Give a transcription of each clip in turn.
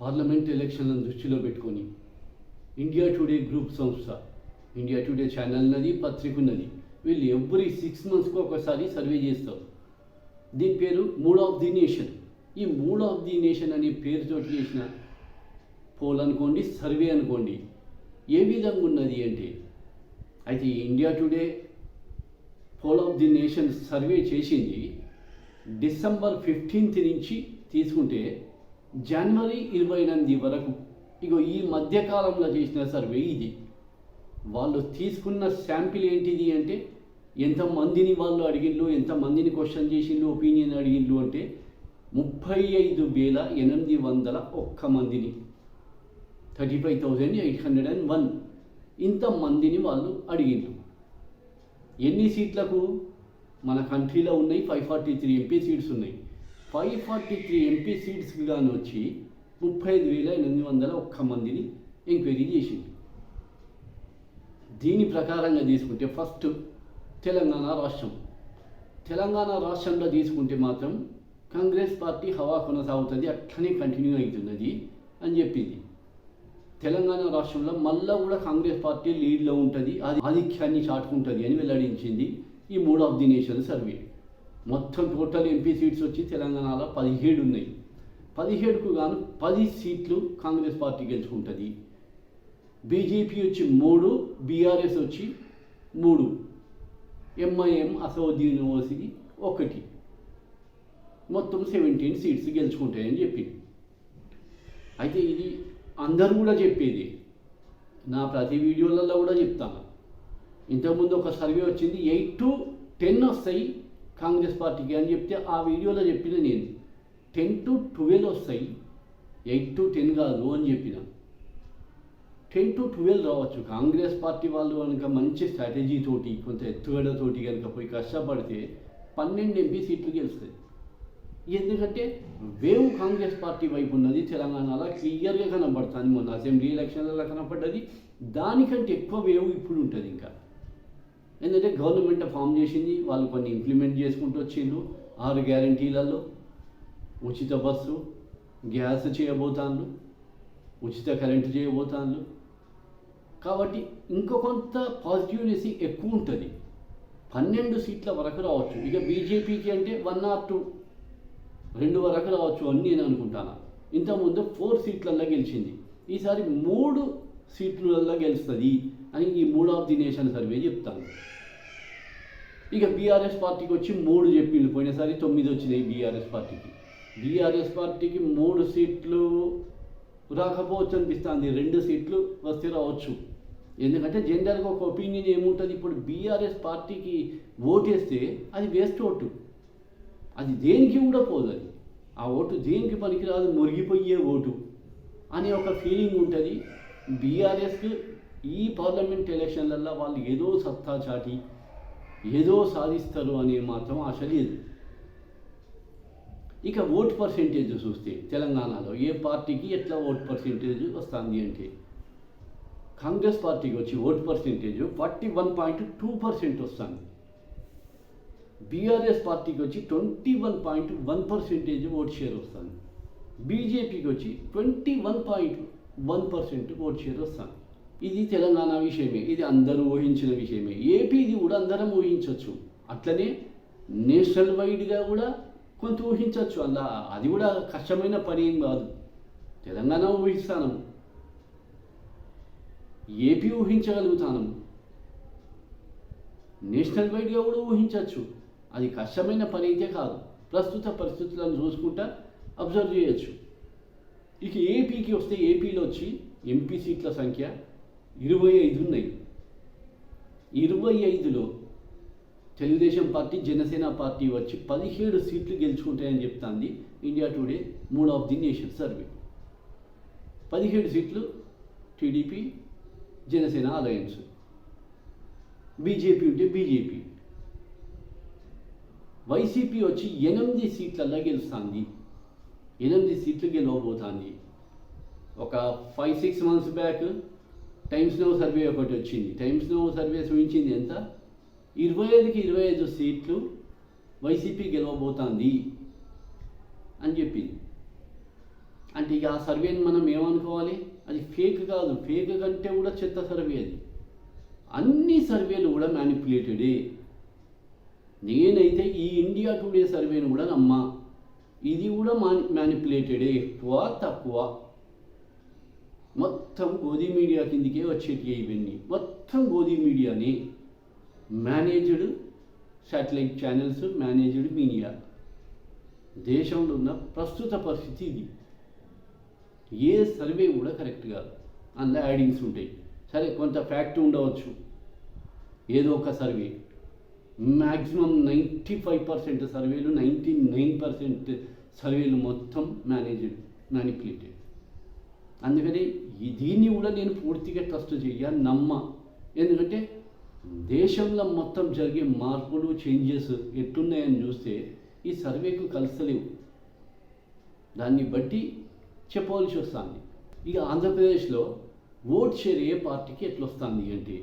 Parliament ఎలక్షన్లను దృష్టిలో పెట్టుకొని ఇండియా టుడే గ్రూప్ సంస్థ ఇండియా టుడే ఛానల్ ఉన్నది పత్రిక ఉన్నది వీళ్ళు ఎవ్రీ సిక్స్ మంత్స్కి ఒకసారి సర్వే చేస్తారు. దీని పేరు మూడ్ ఆఫ్ ది నేషన్. ఈ మూడ్ ఆఫ్ ది నేషన్ అనే పేరుతో చేసిన పోల్ అనుకోండి సర్వే అనుకోండి ఏ విధంగా ఉన్నది అంటే అయితే India Today poll of the nation survey చేసింది డిసెంబర్ ఫిఫ్టీన్త్ నుంచి తీసుకుంటే జనవరి ఇరవై ఎనిమిది వరకు. ఇగో ఈ మధ్యకాలంలో చేసిన సర్వే ఇది. వాళ్ళు తీసుకున్న శాంపిల్ ఏంటిది అంటే ఎంతమందిని వాళ్ళు అడిగిండ్రు ఎంతమందిని క్వశ్చన్ చేసిండ్రు ఒపీనియన్ అడిగిండ్రు అంటే ముప్పై ఐదు వేల ఎనిమిది వందల ఒక్క మందిని. Thirty five thousand eight hundred and one. ఇంతమందిని వాళ్ళు అడిగిండ్రు ఎన్ని సీట్లకు? మన కంట్రీలో ఉన్నాయి five forty three MP seats ఉన్నాయి. ఫైవ్ ఫార్టీ త్రీ ఎంపీ సీట్స్కి కానీ వచ్చి ముప్పై ఐదు వేల ఎనిమిది వందల ఒక్క మందిని ఎంక్వైరీ చేసింది. దీని ప్రకారంగా తీసుకుంటే ఫస్ట్ తెలంగాణ రాష్ట్రం. తెలంగాణ రాష్ట్రంలో తీసుకుంటే మాత్రం కాంగ్రెస్ పార్టీ హవా కొనసాగుతుంది అట్లనే కంటిన్యూ అవుతున్నది అని చెప్పింది. తెలంగాణ రాష్ట్రంలో మళ్ళా కూడా కాంగ్రెస్ పార్టీ లీడ్లో ఉంటుంది అది ఆధిక్యాన్ని చాటుకుంటుంది అని వెల్లడించింది ఈ mood of the nation survey. మొత్తం టోటల్ ఎంపీ సీట్స్ వచ్చి తెలంగాణలో పదిహేడు ఉన్నాయి. పదిహేడుకు గాను పది సీట్లు కాంగ్రెస్ పార్టీ గెలుచుకుంటుంది. బీజేపీ వచ్చి మూడు బీఆర్ఎస్ వచ్చి మూడు. ఎంఐఎం అసౌద్దీన్ ఓసిది ఒకటి. మొత్తం సెవెంటీన్ సీట్స్ గెలుచుకుంటాయని చెప్పింది. అయితే ఇది అందరూ కూడా చెప్పేది. నా ప్రతి వీడియోలలో కూడా చెప్తాను. ఇంతకుముందు ఒక సర్వే వచ్చింది ఎయిట్ టు టెన్ వస్తాయి కాంగ్రెస్ పార్టీకి అని చెప్తే ఆ వీడియోలో చెప్పిన నేను టెన్ టు ట్వెల్వ్ వస్తాయి ఎయిట్ టు టెన్ కాదు అని చెప్పిన. టెన్ టు ట్వెల్వ్ రావచ్చు. కాంగ్రెస్ పార్టీ వాళ్ళు కనుక మంచి స్ట్రాటజీ తోటి కొంత ఎత్తుగడతోటి కనుక పోయి కష్టపడితే పన్నెండు ఎంపీ సీట్లు గెలుస్తాయి. ఎందుకంటే వేవ్ కాంగ్రెస్ పార్టీ వైపు ఉన్నది తెలంగాణలో క్లియర్గా కనబడుతుంది. మొన్న అసెంబ్లీ ఎలక్షన్లలో కనపడ్డది. దానికంటే ఎక్కువ వేవ్ ఇప్పుడు ఉంటుంది ఇంకా. ఎందుకంటే గవర్నమెంట్ ఫామ్ చేసింది వాళ్ళు కొన్ని ఇంప్లిమెంట్ చేసుకుంటూ వచ్చిండ్రు. ఆరు గ్యారంటీలలో ఉచిత బస్సు గ్యాస్ చేయబోతాను ఉచిత కరెంటు చేయబోతాను కాబట్టి ఇంకో కొంత పాజిటివ్నెస్ ఎక్కువ ఉంటుంది. పన్నెండు సీట్ల వరకు రావచ్చు. ఇక బీజేపీకి అంటే వన్ ఆర్ టూ రెండు వరకు రావచ్చు అని నేను అనుకుంటాను. ఇంతకుముందు ఫోర్ సీట్లల్లో గెలిచింది. ఈసారి మూడు సీట్లలో గెలుస్తుంది అని ఈ mood of the nation survey చెప్తాను ఇక బీఆర్ఎస్ పార్టీకి వచ్చి మూడు చెప్పిండు పోయినసారి తొమ్మిది వచ్చినాయి బీఆర్ఎస్ పార్టీకి. బీఆర్ఎస్ పార్టీకి మూడు సీట్లు రాకపోవచ్చు అనిపిస్తుంది. రెండు సీట్లు వస్తే రావచ్చు. ఎందుకంటే జనరల్గా ఒక ఒపీనియన్ ఏముంటుంది? ఇప్పుడు బీఆర్ఎస్ పార్టీకి ఓటేస్తే అది వేస్ట్ ఓటు. అది దేనికి కూడా పోదు అది ఆ ఓటు దేనికి పనికిరాదు? మురిగిపోయే ఓటు అనే ఒక ఫీలింగ్ ఉంటుంది. బీఆర్ఎస్కి ఈ పార్లమెంట్ ఎలక్షన్లలో వాళ్ళు ఏదో సత్తా చాటి ఏదో సాధిస్తారు అనే మాత్రం ఆశ లేదు. ఇక ఓట్ పర్సెంటేజ్ చూస్తే తెలంగాణలో ఏ పార్టీకి ఎట్లా ఓట్ పర్సెంటేజ్ వస్తుంది అంటే కాంగ్రెస్ పార్టీకి వచ్చి vote percentage forty one point two percent వస్తుంది. బీఆర్ఎస్ పార్టీకి వచ్చి twenty one point one percentage vote share వస్తుంది. బీజేపీకి వచ్చి twenty one point one percent vote share వస్తుంది ఇది తెలంగాణ విషయమే ఇది అందరూ ఊహించిన విషయమే. ఏపీది కూడా అందరం ఊహించవచ్చు అట్లనే నేషనల్ వైడ్గా కూడా కొంత ఊహించవచ్చు అలా అది కూడా కష్టమైన పని ఏం కాదు. తెలంగాణ ఊహిస్తాను. ఏపీ ఊహించగలుగుతాను. నేషనల్ వైడ్గా కూడా ఊహించవచ్చు అది కష్టమైన పని అయితే కాదు. ప్రస్తుత పరిస్థితులను చూసుకుంటా అబ్జర్వ్ చేయొచ్చు. ఇక ఏపీకి వస్తే ఏపీలో వచ్చి ఎంపీ సీట్ల సంఖ్య ఇరవై ఐదు ఉన్నాయి. ఇరవై ఐదులో తెలుగుదేశం పార్టీ జనసేన పార్టీ వచ్చి పదిహేడు సీట్లు గెలుచుకుంటాయని చెప్తాంది India Today mood of the nation survey. పదిహేడు సీట్లు టీడీపీ జనసేన అలయన్స్. బీజేపీ ఉంటే బీజేపీ. వైసీపీ వచ్చి ఎనిమిది సీట్లలో గెలుస్తుంది. ఎనిమిది సీట్లు గెలవబోతోంది ఒక five six months back Times now survey ఒకటి వచ్చింది. టైమ్స్ నో సర్వే చూపించింది ఎంత? ఇరవై ఐదుకి ఇరవై ఐదు సీట్లు వైసీపీ గెలవబోతోంది అని చెప్పింది. అంటే అంటే ఇక ఆ సర్వేని మనం ఏమనుకోవాలి? అది ఫేక్ కాదు. ఫేక్ కంటే కూడా చెత్త సర్వే అది. అన్ని సర్వేలు కూడా మ్యానిపులేటెడే నేనైతే ఈ ఇండియా టుడే సర్వేను కూడా నమ్మా. ఇది కూడా మాని మ్యానిపులేటెడే ఎక్కువ తక్కువ. మొత్తం గోధి మీడియా కిందికే వచ్చేటి ఇవన్నీ. మొత్తం గోధి మీడియాని. Managed satellite channels managed media దేశంలో ఉన్న ప్రస్తుత పరిస్థితి ఇది. ఏ సర్వే కూడా కరెక్ట్ కాదు అందులో యాడింగ్స్ ఉంటాయి. సరే కొంత ఫ్యాక్ట్ ఉండవచ్చు. ఏదో ఒక survey maximum ninety five percent సర్వేలు నైంటీ నైన్ పర్సెంట్ సర్వేలు మొత్తం మేనేజ్డ్ మ్యానిపులేటెడ్ అందుకని దీన్ని కూడా నేను పూర్తిగా ట్రస్ట్ చెయ్య నమ్మ. ఎందుకంటే దేశంలో మొత్తం జరిగే మార్పులు చేంజెస్ ఎట్టున్నాయని చూస్తే ఈ సర్వేకు కలిసలేవు. దాన్ని బట్టి చెప్పవలసి వస్తుంది. ఇక ఆంధ్రప్రదేశ్లో ఓట్ షేర్ ఏ పార్టీకి ఎట్లొస్తుంది అంటే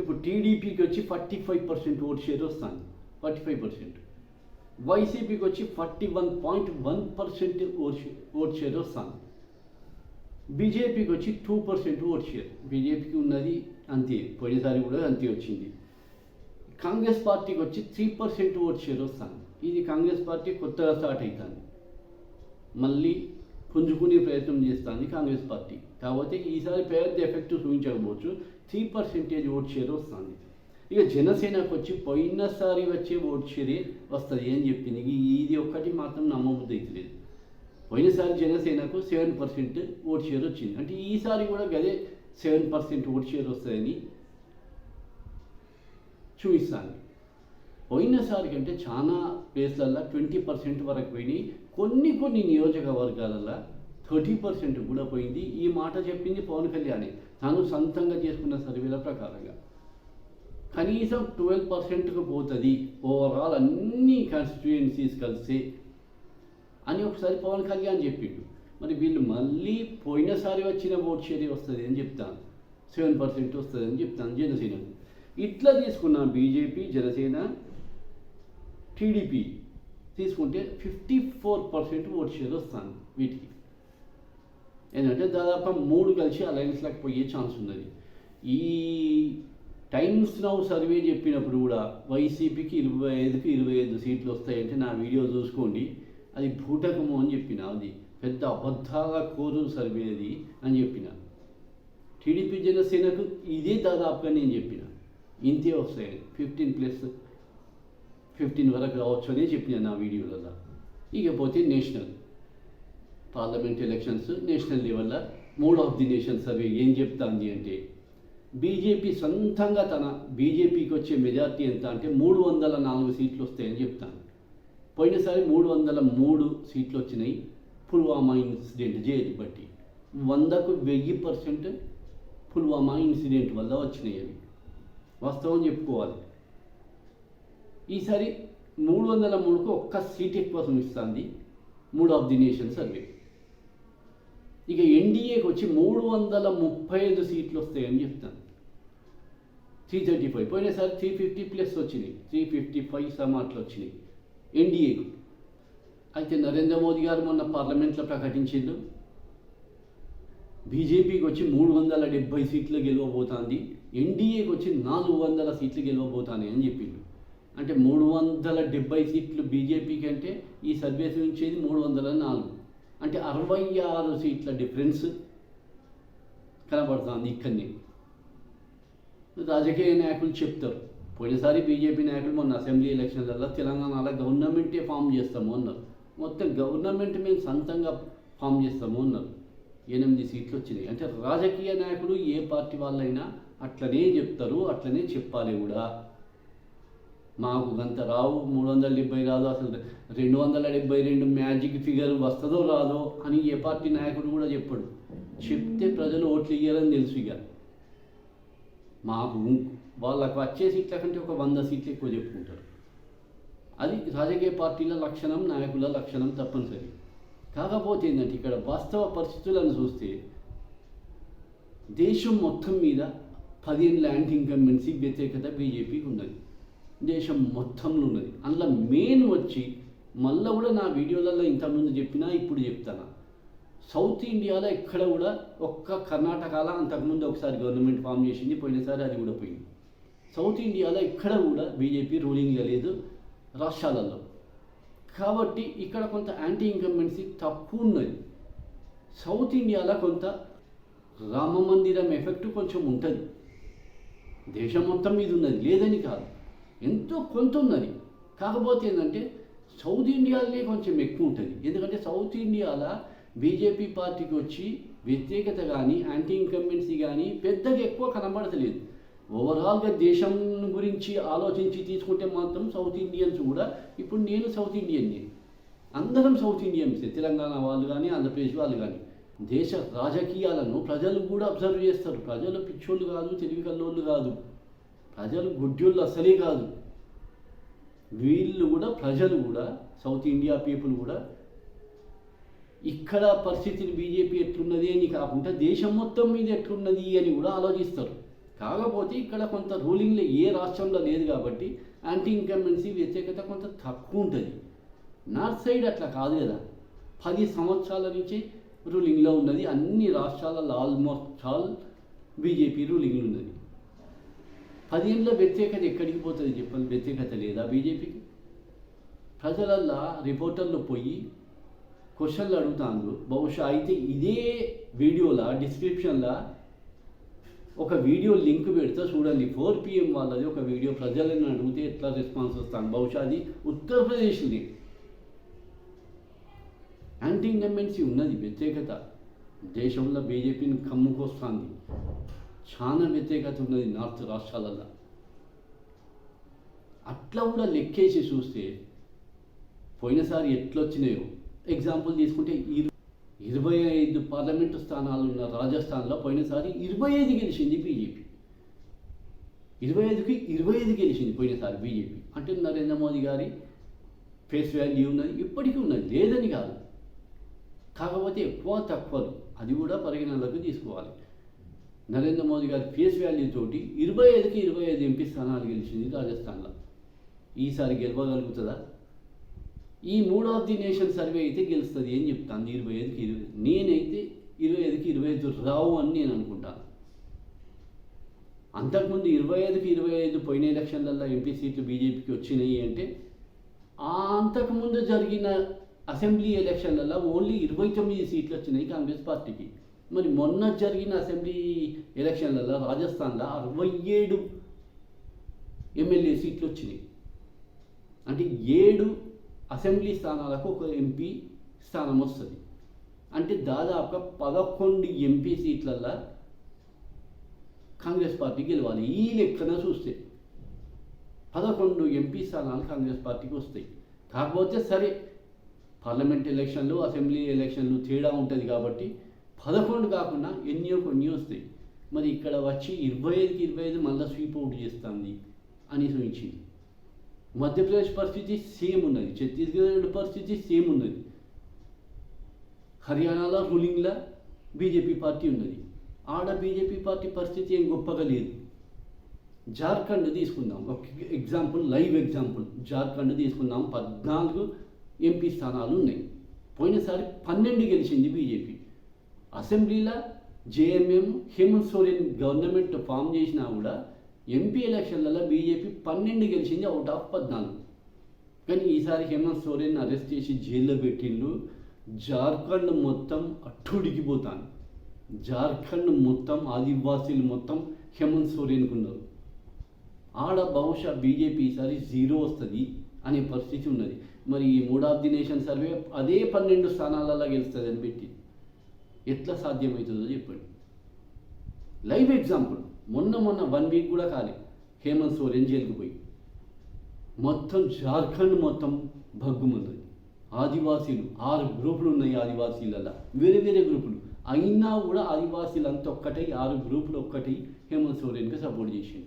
ఇప్పుడు టీడీపీకి వచ్చి forty five percent vote share వస్తుంది. ఫార్టీ ఫైవ్ పర్సెంట్ వైసీపీకి వచ్చి forty one point one percent vote share vote share వస్తుంది. బీజేపీకి వచ్చి టూ పర్సెంట్ ఓట్ షేర్. బీజేపీకి ఉన్నది అంతే. పోయినసారి కూడా అంతే వచ్చింది. కాంగ్రెస్ పార్టీకి వచ్చి త్రీ పర్సెంట్ ఓట్ షేర్ వస్తుంది. ఇది కాంగ్రెస్ పార్టీ కొత్తగా స్టార్ట్ అవుతుంది మళ్ళీ పుంజుకునే ప్రయత్నం చేస్తుంది కాంగ్రెస్ పార్టీ. కాకపోతే ఈసారి పెద్ద ఎఫెక్ట్ చూపించకపోవచ్చు. త్రీ పర్సెంటేజ్ ఓట్ షేర్ వస్తుంది. ఇక జనసేనకు వచ్చి పోయినసారి వచ్చే ఓట్ షేరే వస్తుంది అని చెప్పింది. ఇది ఒక్కటి మాత్రం నమ్మబుద్ధి లేదు పోయినసారి జనసేనకు సెవెన్ పర్సెంట్ ఓట్ షేర్ వచ్చింది. అంటే ఈసారి కూడా గదే సెవెన్ పర్సెంట్ ఓట్ షేర్ వస్తుందని చూపిస్తాను పోయినసారి కంటే చాలా ప్లేస్లల్లో ట్వంటీ పర్సెంట్ వరకు పోయినాయి. కొన్ని కొన్ని నియోజకవర్గాలలో థర్టీ పర్సెంట్ కూడా పోయింది. ఈ మాట చెప్పింది పవన్ కళ్యాణ్. తను సొంతంగా చేసుకున్న సర్వేల ప్రకారంగా. కనీసం ట్వెల్వ్ పర్సెంట్కి పోతుంది. ఓవరాల్ అన్ని కాన్స్టిట్యుయెన్సీస్ కలిసి అని ఒకసారి పవన్ కళ్యాణ్ చెప్పిండు. మరి వీళ్ళు మళ్ళీ పోయినసారి వచ్చిన ఓట్ షేర్ వస్తుంది అని చెప్తాను. సెవెన్ పర్సెంట్ వస్తుంది అని చెప్తాను జనసేన. ఇట్లా తీసుకున్న బీజేపీ జనసేన టీడీపీ తీసుకుంటే fifty four percent vote share వస్తాను వీటికి. ఏంటంటే దాదాపు మూడు కలిసి అలయన్స్లకు పోయే ఛాన్స్ ఉన్నది. ఈ టైమ్స్ నౌ సర్వే చెప్పినప్పుడు కూడా వైసీపీకి ఇరవై ఐదుకి ఇరవై ఐదు సీట్లు వస్తాయంటే నా వీడియో చూసుకోండి. అది భూటకము అని చెప్పిన అది పెద్ద అబద్ధాల కోరు సర్వే అది అని చెప్పిన. టీడీపీ జనసేనకు ఇదే దాదాపుగా నేను చెప్పిన. ఇంతే వస్తాయి ఫిఫ్టీన్ ప్లస్ ఫిఫ్టీన్ వరకు రావచ్చు అనే చెప్పిన నా వీడియోలలో. ఇకపోతే నేషనల్. పార్లమెంట్ ఎలక్షన్స్ నేషనల్ లెవెల్లో mood of the nation survey ఏం చెప్తాంది అంటే బీజేపీ సొంతంగా తన బీజేపీకి వచ్చే మెజార్టీ ఎంత అంటే మూడు వందల నాలుగు సీట్లు వస్తాయని చెప్తాను పోయినసారి మూడు వందల మూడు సీట్లు వచ్చినాయి పుల్వామా ఇన్సిడెంట్ జైలు బట్టి. వందకు వెయ్యి పర్సెంట్ పుల్వామా ఇన్సిడెంట్ వల్ల వచ్చినాయి అవి. వాస్తవం చెప్పుకోవాలి. ఈసారి మూడు వందల మూడుకు ఒక్క సీట్ ఎక్కువ చూపిస్తుంది mood of the nation survey. ఇక ఎన్డీఏకి వచ్చి మూడు వందల ముప్పై ఐదు సీట్లు వస్తాయని చెప్తాను. త్రీ థర్టీ ఫైవ్ పోయినసారి త్రీ ఫిఫ్టీ ప్లస్ వచ్చినాయి. త్రీ ఫిఫ్టీ ఫైవ్ సమాట్లు వచ్చినాయి ఎన్డీఏకు. అయితే నరేంద్ర మోదీ గారు మొన్న పార్లమెంట్లో ప్రకటించిండు. బీజేపీకి వచ్చి మూడు వందల డెబ్బై సీట్లు గెలవబోతోంది. ఎన్డీఏకి వచ్చి నాలుగు వందల సీట్లు గెలవబోతాయి అని చెప్పిండు. అంటే మూడు వందల డెబ్బై సీట్లు బీజేపీకి అంటే ఈ సర్వే చూపించేది మూడు వందల నాలుగు. అంటే అరవై ఆరు సీట్ల డిఫరెన్స్ కనబడుతుంది ఇక్కడనే. రాజకీయ నాయకులు చెప్తారు. పోయినసారి బీజేపీ నాయకులు మొన్న అసెంబ్లీ ఎలక్షన్లలో తెలంగాణలో గవర్నమెంటే ఫామ్ చేస్తాము అన్నారు. మొత్తం గవర్నమెంట్ మేము సొంతంగా ఫామ్ చేస్తాము అన్నారు. ఎనిమిది సీట్లు వచ్చినాయి. అంటే రాజకీయ నాయకులు ఏ పార్టీ వాళ్ళైనా అట్లనే చెప్తారు అట్లనే చెప్పాలి కూడా. మాకు గంత రావు. మూడు వందల డెబ్బై రాదు అసలు. రెండు వందల డెబ్బై రెండు మ్యాజిక్ ఫిగర్ వస్తుందో రాదో అని ఏ పార్టీ నాయకుడు కూడా చెప్పాడు. చెప్తే ప్రజలు ఓట్లు ఇయ్యారని తెలుసు ఇక. మాకు వాళ్ళకు వచ్చే సీట్ల కంటే ఒక వంద సీట్లు ఎక్కువ చెప్పుకుంటారు. అది రాజకీయ పార్టీల లక్షణం నాయకుల లక్షణం తప్పనిసరి. కాకపోతే ఏంటంటే ఇక్కడ వాస్తవ పరిస్థితులను చూస్తే దేశం మొత్తం మీద పదిహేను ల్యాండ్ ఇన్కంబెన్సీ వ్యతిరేకత బీజేపీకి ఉన్నది. దేశం మొత్తంలో ఉన్నది అందులో మెయిన్ వచ్చి మళ్ళీ కూడా నా వీడియోలలో ఇంతకుముందు చెప్పినా ఇప్పుడు చెప్తాను. సౌత్ ఇండియాలో ఎక్కడ కూడా ఒక్క కర్ణాటకలో అంతకుముందు ఒకసారి గవర్నమెంట్ ఫామ్ చేసింది పోయినసారి అది కూడా పోయింది. సౌత్ ఇండియాలో ఎక్కడ కూడా బీజేపీ రూలింగ్లో లేదు రాష్ట్రాలలో. కాబట్టి ఇక్కడ కొంత యాంటీ ఇన్కంబెన్సీ తక్కువ ఉన్నది. సౌత్ ఇండియాలో కొంత రామ మందిరం ఎఫెక్ట్ కొంచెం ఉంటుంది. దేశం మొత్తం మీద ఉన్నది. లేదని కాదు. ఎంతో కొంత ఉన్నది కాకపోతే ఏంటంటే సౌత్ ఇండియాలోనే కొంచెం ఎక్కువ ఉంటుంది ఎందుకంటే సౌత్ ఇండియాలో బీజేపీ పార్టీకి వచ్చి వ్యతిరేకత కానీ యాంటీ ఇన్కంబెన్సీ కానీ పెద్దగా ఎక్కువ కనబడతలేదు. ఓవరాల్గా దేశం గురించి ఆలోచించి తీసుకుంటే మాత్రం సౌత్ ఇండియన్స్ కూడా ఇప్పుడు నేను సౌత్ ఇండియన్ని. అందరం సౌత్ ఇండియన్సే. తెలంగాణ వాళ్ళు కానీ ఆంధ్రప్రదేశ్ వాళ్ళు కానీ దేశ రాజకీయాలను ప్రజలు కూడా అబ్జర్వ్ చేస్తారు. ప్రజలు పిచ్చోళ్ళు కాదు తెలివి కల్లోళ్ళు కాదు. ప్రజలు గుడ్డోళ్ళు అసలే కాదు. వీళ్ళు కూడా ప్రజలు కూడా సౌత్ ఇండియా పీపుల్ కూడా ఇక్కడ పరిస్థితిని బీజేపీ ఎట్లున్నది అని కాకుండా దేశం మొత్తం మీద ఎట్లున్నది అని కూడా ఆలోచిస్తారు. కాకపోతే ఇక్కడ కొంత రూలింగ్లో ఏ రాష్ట్రంలో లేదు కాబట్టి యాంటీ ఇన్కంబెన్సీ వ్యతిరేకత కొంత తక్కువ ఉంటుంది. నార్త్ సైడ్ అట్లా కాదు కదా. పది సంవత్సరాల నుంచి రూలింగ్లో ఉన్నది. అన్ని రాష్ట్రాలలో ఆల్మోస్ట్ ఆల్ బీజేపీ రూలింగ్లో ఉన్నది. పదేళ్ళ వ్యతిరేకత ఎక్కడికి పోతుంది చెప్పండి వ్యతిరేకత లేదా బీజేపీకి? ప్రజలల్లా రిపోర్టర్లు పోయి క్వశ్చన్లు అడుగుతాను బహుశా అయితే ఇదే వీడియోలా డిస్క్రిప్షన్లా ఒక వీడియో లింక్ పెడితే చూడండి. ఫోర్ పిఎం వాళ్ళది ఒక వీడియో. ప్రజలను అడిగితే ఎట్లా రెస్పాన్స్ వస్తాను? బహుశా అది ఉత్తరప్రదేశ్ది యాంటీ ఇండమెంట్సీ ఉన్నది వ్యతిరేకత. దేశంలో బీజేపీని కమ్ముకొస్తుంది. చాలా వ్యతిరేకత ఉన్నది నార్త్ రాష్ట్రాలలో అట్లా కూడా లెక్కేసి చూస్తే పోయినసారి ఎట్లొచ్చినాయో. ఎగ్జాంపుల్ తీసుకుంటే ఇరు ఇరవై ఐదు పార్లమెంటు స్థానాలు ఉన్న రాజస్థాన్లో పోయినసారి ఇరవై ఐదు గెలిచింది బీజేపీ. ఇరవై ఐదుకి ఇరవై ఐదు గెలిచింది పోయినసారి బీజేపీ. అంటే నరేంద్ర మోదీ గారి ఫేస్ వాల్యూ ఉన్నది ఇప్పటికీ ఉన్నది. లేదని కాదు. కాకపోతే ఎక్కువ తక్కువలు. అది కూడా పరిగణనలోకి తీసుకోవాలి. నరేంద్ర మోదీ గారి ఫేస్ వాల్యూ తోటి ఇరవై ఐదుకి ఇరవై ఐదు ఎంపీ స్థానాలు గెలిచింది రాజస్థాన్లో. ఈసారి గెలవగలుగుతుందా? ఈ mood of the nation survey అయితే గెలుస్తుంది ఏం చెప్తాను ఇరవై ఐదుకి ఇరవై నేనైతే ఇరవై ఐదుకి ఇరవై ఐదు రావు అని నేను అనుకుంటాను. అంతకుముందు ఇరవై ఐదుకి ఇరవై ఐదు పోయిన ఎలక్షన్లలో ఎంపీ సీట్లు బీజేపీకి వచ్చినాయి అంటే అంతకుముందు జరిగిన అసెంబ్లీ ఎలక్షన్లలో ఓన్లీ ఇరవై తొమ్మిది సీట్లు వచ్చినాయి కాంగ్రెస్ పార్టీకి. మరి మొన్న జరిగిన అసెంబ్లీ ఎలక్షన్లలో రాజస్థాన్లో అరవై ఏడు ఎమ్మెల్యే సీట్లు వచ్చినాయి. అంటే ఏడు అసెంబ్లీ స్థానాలకు ఒక ఎంపీ స్థానం వస్తుంది. అంటే దాదాపుగా పదకొండు ఎంపీ సీట్లల్లో కాంగ్రెస్ పార్టీ గెలవాలి. ఈ లెక్కన చూస్తే పదకొండు ఎంపీ స్థానాలు కాంగ్రెస్ పార్టీకి వస్తాయి. కాకపోతే సరే పార్లమెంట్ ఎలక్షన్లు అసెంబ్లీ ఎలక్షన్లు తేడా ఉంటుంది కాబట్టి పదకొండు కాకుండా ఎన్నో కొన్ని వస్తాయి. మరి ఇక్కడ వచ్చి ఇరవై ఐదుకి ఇరవై ఐదు మళ్ళీ స్వీప్ అవుట్ చేస్తుంది అని సూచించింది. మధ్యప్రదేశ్ పరిస్థితి సేమ్ ఉన్నది. ఛత్తీస్గఢ్ పరిస్థితి సేమ్ ఉన్నది. హర్యానాలో రూలింగ్లో బీజేపీ పార్టీ ఉన్నది. ఆడ బీజేపీ పార్టీ పరిస్థితి ఏం గొప్పగా లేదు. జార్ఖండ్ తీసుకుందాం. ఒక ఎగ్జాంపుల్ లైవ్ ఎగ్జాంపుల్. జార్ఖండ్ తీసుకుందాం. పద్నాలుగు ఎంపీ స్థానాలు ఉన్నాయి. పోయినసారి పన్నెండు గెలిచింది బీజేపీ. అసెంబ్లీలో JMM Hemant Soren government form చేసినా కూడా ఎంపీ ఎలక్షన్లలో బీజేపీ పన్నెండు గెలిచింది అవుట్ ఆఫ్ పద్నాలుగు. కానీ ఈసారి హేమంత్ సోరెన్ అరెస్ట్ చేసి జైల్లో పెట్టిండు. జార్ఖండ్ మొత్తం అట్టుడికిపోతాను జార్ఖండ్ మొత్తం ఆదివాసీలు మొత్తం హేమంత్ సోరెన్కు ఉన్నారు ఆడ బహుశా బీజేపీ ఈసారి జీరో వస్తుంది అనే పరిస్థితి ఉన్నది. మరి ఈ mood of the nation survey అదే పన్నెండు స్థానాలలో గెలుస్తుంది అని పెట్టి ఎట్లా సాధ్యమవుతుందో చెప్పండి. లైవ్ ఎగ్జాంపుల్ మొన్న మొన్న వన్ వీక్ కూడా కాలే. హేమంత్ సోరెన్ జైలుకు పోయి. మొత్తం జార్ఖండ్ మొత్తం భగ్గుమంది ఆదివాసీలు ఆరు గ్రూపులు ఉన్నాయి ఆదివాసీలలో వేరే వేరే గ్రూపులు. అయినా కూడా ఆదివాసీలు అంత ఒక్కటై ఆరు గ్రూపులు ఒక్కటై హేమంత్ సోరెన్కి సపోర్ట్ చేసింది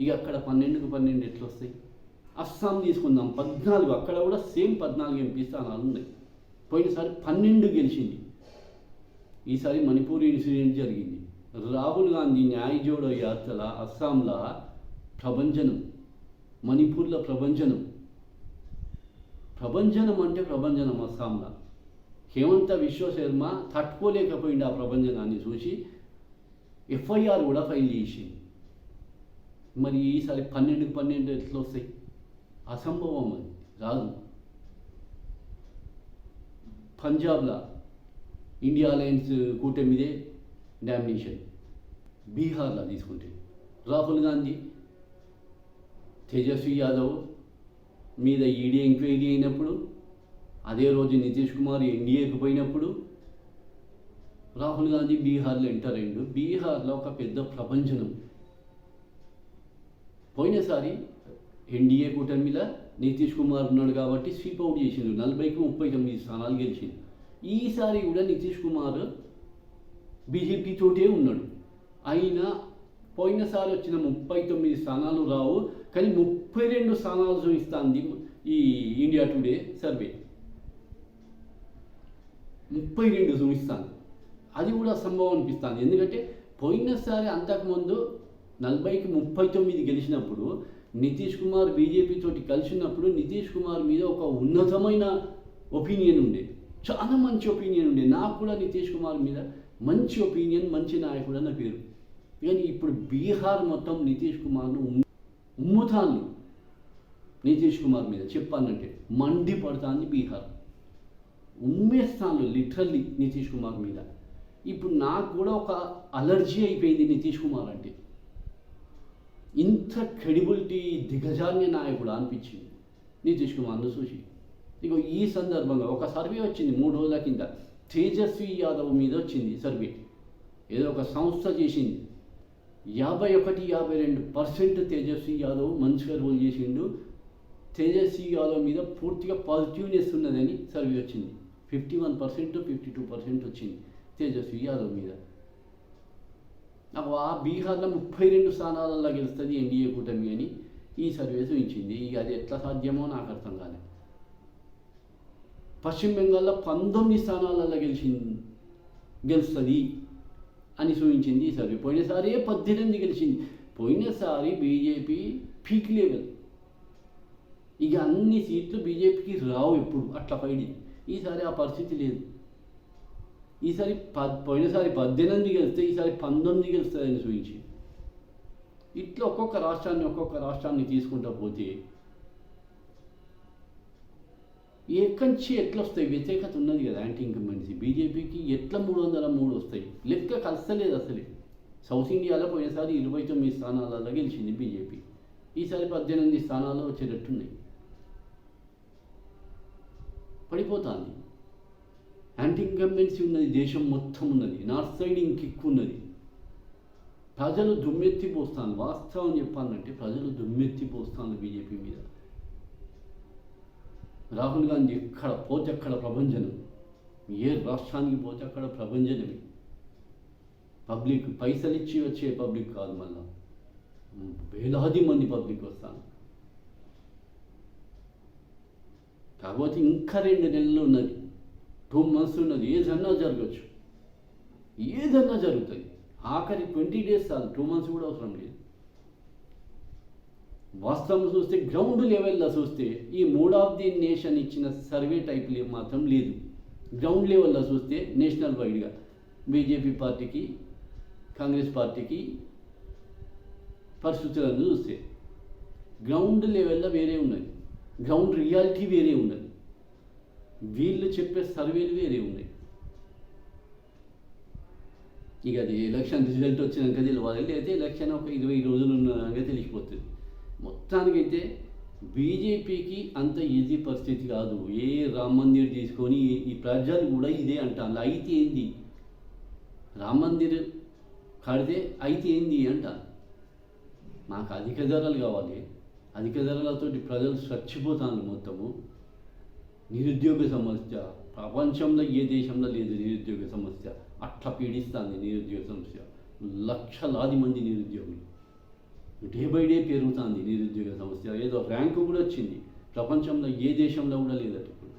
ఇక అక్కడ పన్నెండుకు పన్నెండు ఎట్లా వస్తాయి అస్సాం తీసుకుందాం. పద్నాలుగు. అక్కడ కూడా సేమ్ పద్నాలుగు ఎంపీ స్థానాలు ఉన్నాయి. పోయినసారి పన్నెండు గెలిచింది. ఈసారి మణిపూర్ ఇన్సిడెంట్ జరిగింది. రాహుల్ గాంధీ న్యాయ జోడో యాత్రల అస్సాంలో ప్రభంజనం మణిపూర్లో ప్రభంజనం. ప్రభంజనం అంటే ప్రభంజనం అస్సాంలో. హేమంత విశ్వశర్మ తట్టుకోలేకపోయింది ఆ ప్రపంచనాన్ని చూసి ఎఫ్ఐఆర్ కూడా ఫైల్ చేసింది మరి ఈసారి పన్నెండుకి పన్నెండు ఎట్లా వస్తాయి? అసంభవం అది. రాదు. పంజాబ్లో ఇండియా అలయన్స్ కూటమిదే డామినేషన్ బీహార్లో తీసుకుంటే రాహుల్ గాంధీ తేజస్వి యాదవ్ మీద ఈడీ ఎంక్వైరీ అయినప్పుడు అదే రోజు నితీష్ కుమార్ ఎన్డీఏకి పోయినప్పుడు రాహుల్ గాంధీ బీహార్లో ఎంటర్ అయిండు బీహార్లో ఒక పెద్ద ప్రపంచనం పోయినసారి ఎన్డీఏ కూటమిలో నితీష్ కుమార్ ఉన్నాడు కాబట్టి స్వీప్ అవుట్ చేసిండు నలభైకి ముప్పై తొమ్మిది స్థానాలు గెలిచింది ఈసారి కూడా నితీష్ కుమార్ బీజేపీ తోటే ఉన్నాడు. అయినా పోయినసారి వచ్చిన ముప్పై తొమ్మిది స్థానాలు రావు. కానీ ముప్పై రెండు స్థానాలు చూపిస్తుంది ఈ ఇండియా టుడే సర్వే. ముప్పై రెండు చూపిస్తాను అది కూడా సంభవం అనిపిస్తుంది. ఎందుకంటే పోయినసారి అంతకుముందు నలభైకి ముప్పై తొమ్మిది గెలిచినప్పుడు నితీష్ కుమార్ బీజేపీ తోటి కలిసినప్పుడు నితీష్ కుమార్ మీద ఒక ఉన్నతమైన ఒపీనియన్ ఉండే. చాలా మంచి ఒపీనియన్ ఉండే. నాకు కూడా నితీష్ కుమార్ మీద మంచి ఒపీనియన్ మంచి నాయకుడు అన్న పేరు. కానీ ఇప్పుడు బీహార్ మొత్తం నితీష్ కుమార్ను ఉమ్- ఉమ్ముతాను నితీష్ కుమార్ మీద. చెప్పానంటే మండి పడుతుంది బీహార్. ఉమ్మేస్తాను లిటరల్లీ నితీష్ కుమార్ మీద. ఇప్పుడు నాకు కూడా ఒక అలర్జీ అయిపోయింది నితీష్ కుమార్ అంటే. ఇంత క్రెడిబిలిటీ దిగజాన్య నాయకుడు అనిపించింది నితీష్ కుమార్ను చూసి. ఇగో ఈ సందర్భంగా ఒక సర్వే వచ్చింది మూడు రోజుల కింద. తేజస్వి యాదవ్ మీద వచ్చింది సర్వే. ఏదో ఒక సంస్థ చేసింది. యాభై ఒకటి యాభై రెండు పర్సెంట్ తేజస్వి యాదవ్ మంచిగా రోల్ చేసిండు. తేజస్వి యాదవ్ మీద పూర్తిగా పాజిటివ్నెస్ ఉన్నదని సర్వే వచ్చింది. Fifty one percent fifty two percent వచ్చింది తేజస్వి యాదవ్ మీద. ఆ బీహార్లో ముప్పై రెండు స్థానాలలో గెలుస్తుంది ఎన్డీఏ కూటమి అని ఈ సర్వే చూపించింది. ఇక అది ఎట్లా సాధ్యమో నాకు అర్థం కాలేదు పశ్చిమ బెంగాల్లో పంతొమ్మిది స్థానాలలో గెలిచింది గెలుస్తుంది అని చూపించింది ఈసారి. పోయినసారి పద్దెనిమిది గెలిచింది. పోయినసారి బీజేపీ పీక్ లెవెల్. ఇక అన్ని సీట్లు బీజేపీకి రావు ఎప్పుడు. అట్లా పైడి ఈసారి ఆ పరిస్థితి లేదు. ఈసారి పద్ పోయినసారి పద్దెనిమిది గెలిస్తే ఈసారి పంతొమ్మిది గెలుస్తుందని చూపించింది ఇట్లా ఒక్కొక్క రాష్ట్రాన్ని ఒక్కొక్క రాష్ట్రాన్ని తీసుకుంటా పోతే ఎక్కంచి ఎట్లా వస్తాయి? వ్యతిరేకత ఉన్నది కదా యాంటీ ఇన్కంబెన్సీ బీజేపీకి ఎట్లా మూడు వందల మూడు వస్తాయి? లెక్క కలసలేదు అసలే. సౌత్ ఇండియాలో పోయినసారి ఇరవై తొమ్మిది స్థానాలలో గెలిచింది బీజేపీ. ఈసారి పద్దెనిమిది స్థానాల్లో వచ్చేటట్టున్నాయి. పడిపోతుంది. యాంటీ ఇన్కంబెన్సీ ఉన్నది దేశం మొత్తం ఉన్నది. నార్త్ సైడ్ ఇంకెక్కు ఉన్నది. ప్రజలు దుమ్మెత్తి పోస్తాను వాస్తవం చెప్పాలంటే ప్రజలు దుమ్మెత్తి పోస్తాను బీజేపీ మీద. రాహుల్ గాంధీ ఎక్కడ పోతే అక్కడ ప్రభంజనం? ఏ రాష్ట్రానికి పోతే అక్కడ ప్రభంజనమే. పబ్లిక్ పైసలు ఇచ్చి వచ్చే పబ్లిక్ కాదు మళ్ళా. వేలాది మంది పబ్లిక్ వస్తాను. కాకపోతే ఇంకా రెండు నెలలు ఉన్నది. టూ మంత్స్ ఉన్నది. ఏదన్నా జరగచ్చు? ఏదన్నా జరుగుతుంది ఆఖరి ట్వంటీ డేస్ చాలు. టూ మంత్స్ కూడా అవసరం లేదు. వాస్తవం చూస్తే గ్రౌండ్ లెవెల్లో చూస్తే ఈ మూడ్ ఆఫ్ ది నేషన్ ఇచ్చిన సర్వే టైప్లు మాత్రం లేదు. గ్రౌండ్ లెవెల్లో చూస్తే నేషనల్ వైడ్గా బీజేపీ పార్టీకి కాంగ్రెస్ పార్టీకి పరిస్థితులను చూస్తే గ్రౌండ్ లెవెల్లో వేరే ఉన్నది. గ్రౌండ్ రియాలిటీ వేరే ఉన్నది. వీళ్ళు చెప్పే సర్వేలు వేరే ఉన్నాయి. ఇక అది ఎలక్షన్ రిజల్ట్ వచ్చినాక తెలియాలి అయితే ఎలక్షన్ ఒక ఇరవై రోజులు ఉన్నాక తెలిసిపోతుంది. మొత్తానికైతే బీజేపీకి అంత ఈజీ పరిస్థితి కాదు. ఏ రామ మందిర్ తీసుకొని ఈ ప్రజలు కూడా ఇదే అంటారు అయితే ఏంది? రామ మందిర్ కడితే అయితే ఏంది అంట? మాకు అధిక ధరలు కావాలి. అధిక ధరలతోటి ప్రజలు చచ్చిపోతాను మొత్తము. నిరుద్యోగ సమస్య. ప్రపంచంలో ఏ దేశంలో లేదు నిరుద్యోగ సమస్య. అట్లా పీడిస్తుంది నిరుద్యోగ సమస్య. లక్షలాది మంది నిరుద్యోగులు. డే బై డే పెరుగుతుంది నిరుద్యోగ సమస్య. ఏదో ర్యాంకు కూడా వచ్చింది. ప్రపంచంలో ఏ దేశంలో కూడా లేదట ఇప్పుడు.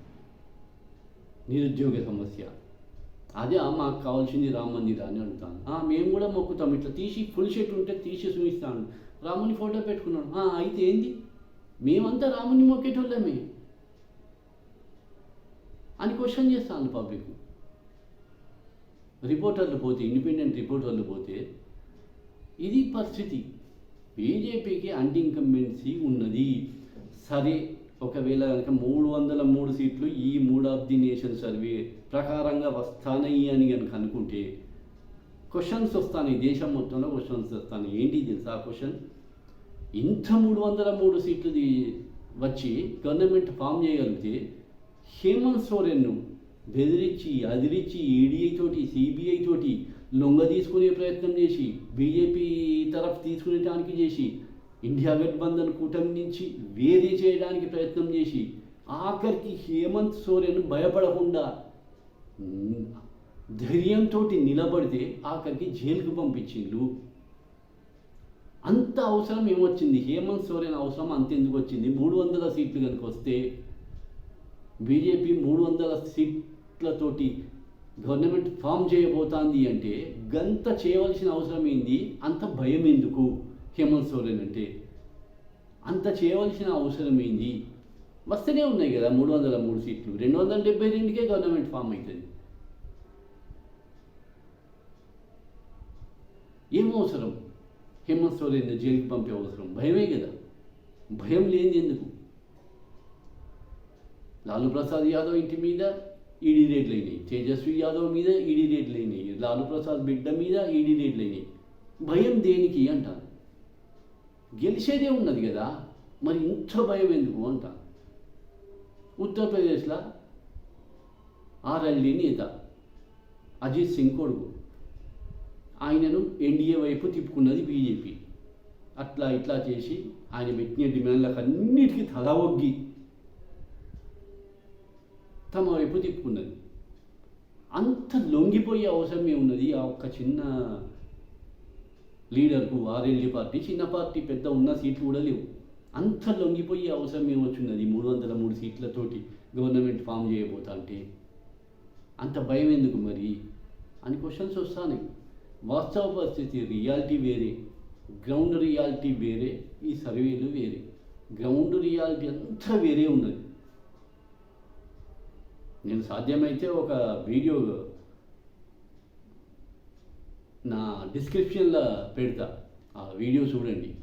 నిరుద్యోగ సమస్య. అదే మాకు కావాల్సింది రామ్ మందిర్ అని అంటాను మేము కూడా మొక్కుతాం. ఇట్లా తీసి ఫుల్ షర్ట్ ఉంటే తీసి చూపిస్తాను. రాముని ఫోటో పెట్టుకున్నాడు. అయితే ఏంది? మేమంతా రాముని మొక్కేటోళ్ళమే. అని క్వశ్చన్ చేస్తాను పబ్లిక్. రిపోర్టర్లు పోతే ఇండిపెండెంట్ రిపోర్టర్లు పోతే ఇది పరిస్థితి. బీజేపీకి అంటి ఇన్కంబెన్సీ ఉన్నది. సరే ఒకవేళ కనుక మూడు వందల మూడు సీట్లు ఈ mood of the nation survey ప్రకారంగా వస్తానయ్యి అని కనుక అనుకుంటే క్వశ్చన్స్ వస్తాయి దేశం మొత్తంలో క్వశ్చన్స్ వస్తాయి ఏంటి తెలుసా ఆ క్వశ్చన్? ఇంత మూడు వందల మూడు సీట్లు వచ్చి గవర్నమెంట్ ఫామ్ చేయగలిగితే హేమంత్ సోరెన్ను బెదిరించి అదిరించి ఈడీఐ తోటి సిబిఐ తోటి లొంగ తీసుకునే ప్రయత్నం చేసి బీజేపీ తరఫు తీసుకునేటానికి చేసి ఇండియా గఠబంధన్ కూటమి నుంచి వేరే చేయడానికి ప్రయత్నం చేసి ఆఖరికి హేమంత్ సోరెన్ భయపడకుండా ధైర్యంతో నిలబడితే ఆఖరికి జైలుకు పంపించిండు అంత అవసరం ఏమొచ్చింది? హేమంత్ సోరెన్ అవసరం అంత ఎందుకు వచ్చింది? మూడు వందల సీట్లు కనుక వస్తే బీజేపీ మూడు వందల సీట్లతోటి గవర్నమెంట్ ఫామ్ చేయబోతోంది అంటే గంత చేయవలసిన అవసరం ఏంది? అంత భయం ఎందుకు? హేమంత్ సోరెన్ అంటే అంత చేయవలసిన అవసరం ఏంది? వస్తూనే ఉన్నాయి కదా మూడు వందల మూడు సీట్లు. రెండు వందల డెబ్బై రెండుకే గవర్నమెంట్ ఫామ్ అవుతుంది ఏం అవసరం? హేమంత్ సోరెన్ జైలుకి పంపే అవసరం. భయమే కదా. భయం లేని ఎందుకు? లాలూ ప్రసాద్ యాదవ్ ఇంటి మీద ఈడీ రేట్లు అయినాయి తేజస్వి యాదవ్ మీద ఈడీ రేట్లు అయినాయి లాలూ ప్రసాద్ బిడ్డ మీద ఈడీ రేట్లు అయినాయి భయం దేనికి అంటాను గెలిచేదే ఉన్నది కదా. మరి ఇంత భయం ఎందుకు అంటాను ఉత్తరప్రదేశ్లో ఆర్ఎల్డీ నేత అజిత్ సింగ్ కొడుకు. ఆయనను ఎన్డీఏ వైపు తిప్పుకున్నది బీజేపీ. అట్లా ఇట్లా చేసి ఆయన పెట్టిన డిమాండ్లకు అన్నిటికీ తల ఒగ్గి తమ వైపు తిప్పుకున్నది అంత లొంగిపోయే అవసరం ఏమున్నది ఆ ఒక్క చిన్న లీడర్కు ఆర్ఎల్డీ పార్టీ. చిన్న పార్టీ పెద్ద ఉన్న సీట్లు కూడా లేవు. అంత లొంగిపోయే అవసరం ఏమొచ్చున్నది మూడు వందల మూడు సీట్లతోటి గవర్నమెంట్ ఫామ్ చేయబోతా అంటే. అంత భయం ఎందుకు మరి? అని క్వశ్చన్స్ వస్తాయి వాస్తవ పరిస్థితి రియాలిటీ వేరే గ్రౌండ్ రియాలిటీ వేరే ఈ సర్వేలు వేరే. గ్రౌండ్ రియాలిటీ అంతా వేరే ఉన్నది. నేను సాధ్యమైతే ఒక వీడియో నా డిస్క్రిప్షన్లో పెడతా. ఆ వీడియో చూడండి.